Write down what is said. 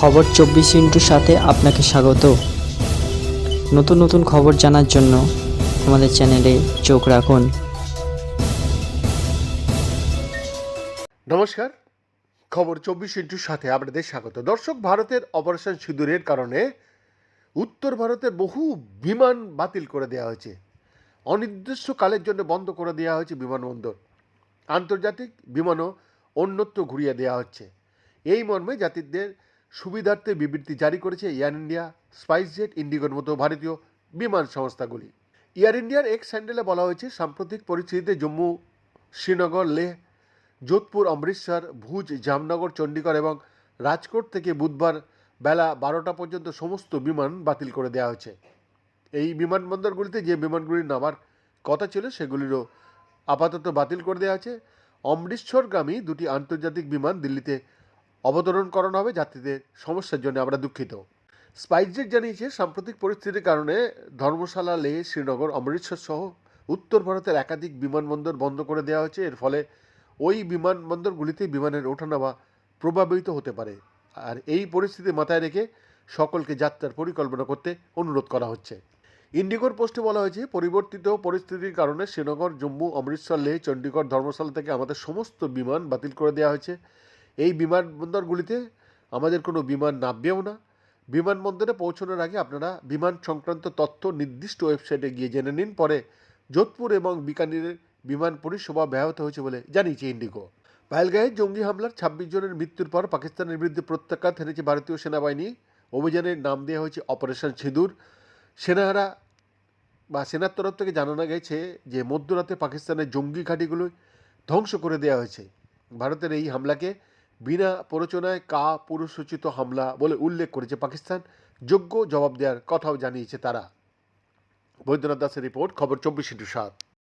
খবর চব্বিশ ইন্টুর সাথে আপনাকে স্বাগত। নতুন নতুন খবর জানার জন্য আমাদের চ্যানেলে চোখ রাখুন। নমস্কার, খবর চব্বিশ ইন্টুর সাথে আপনাদের স্বাগত। দর্শক, ভারতের অপারেশন সিঁদুরের কারণে উত্তর ভারতের বহু বিমান বাতিল করে দেওয়া হয়েছে। অনির্দিষ্টকালের জন্য বন্ধ করে দেওয়া হয়েছে বিমানবন্দর। আন্তর্জাতিক বিমানও অন্যত্র ঘুরিয়ে দেওয়া হচ্ছে। এই মর্মে যাত্রীদের সুবিধার্থে বিবৃতি জারি করেছে এয়ার ইন্ডিয়া, স্পাইসজেট, ইন্ডিগোর মতো ভারতীয় বিমান সংস্থাগুলি। এয়ার ইন্ডিয়ার এক স্যান্ডেলে বলা হয়েছে, সাম্প্রতিক পরিস্থিতিতে জম্মু, শ্রীনগর, লেহ, যোধপুর, অমৃতসর, ভুজ, জামনগর, চণ্ডীগড় এবং রাজকোট থেকে বুধবার বেলা বারোটা পর্যন্ত সমস্ত বিমান বাতিল করে দেওয়া হয়েছে। এই বিমানবন্দরগুলিতে যে বিমানগুলি নামার কথা ছিল, সেগুলিরও আপাতত বাতিল করে দেওয়া হয়েছে। অমৃতসরগামী দুটি আন্তর্জাতিক বিমান দিল্লিতে অবতরণ করানো হবে যাত্রীদের সমস্যার জন্য আমরা দুঃখিত। স্পাইসজেট জানিয়েছে, সাম্প্রতিক পরিস্থিতির কারণে ধর্মশালা লেহ শ্রীনগর, অমৃতসর সহ উত্তর ভারতের একাধিক বিমানবন্দর বন্ধ করে দেওয়া হয়েছে। এর ফলে ওই বিমানবন্দরগুলিতে বিমানের ওঠানামা প্রভাবিত হতে পারে। আর এই পরিস্থিতি মাথায় রেখে সকলকে যাত্রার পরিকল্পনা করতে অনুরোধ করা হচ্ছে। ইন্ডিগোর পোস্টে বলা হয়েছে, পরিবর্তিত পরিস্থিতির কারণে শ্রীনগর, জম্মু, অমৃতসর লেহ চণ্ডীগড় ধর্মশালা থেকে আমাদের সমস্ত বিমান বাতিল করে দেওয়া হয়েছে। এই বিমানবন্দরগুলিতে আমাদের কোনো বিমান নামবেও না। বিমানবন্দরে পৌঁছানোর আগে আপনারা বিমান সংক্রান্ত তথ্য নির্দিষ্ট ওয়েবসাইটে গিয়ে জেনে নিন। পরে যোধপুর এবং বিকানিরের বিমান পরিষেবা ব্যাহত হয়েছে বলে জানিয়েছে ইন্ডিগো। পায়েলগাঁয়ে জঙ্গি হামলার ছাব্বিশ জনের মৃত্যুর পর পাকিস্তানের বিরুদ্ধে প্রত্যাঘাত হেনেছে ভারতীয় সেনাবাহিনী। অভিযানের নাম দেওয়া হয়েছে অপারেশন সিঁদুর। সেনারা বা সেনার তরফ থেকে জানানো গেছে যে মধ্যরাতে পাকিস্তানের জঙ্গি ঘাঁটিগুলো ধ্বংস করে দেওয়া হয়েছে। ভারতের এই হামলাকে বিনা প্ররোচনায় কা পুরুষোচিত হামলা বলে উল্লেখ করেছে পাকিস্তান। যোগ্য জবাব দেওয়ার কথাও জানিয়েছে তারা। বৈদ্যনাথ দাসের রিপোর্ট, খবর চব্বিশ ইন্টু সাত।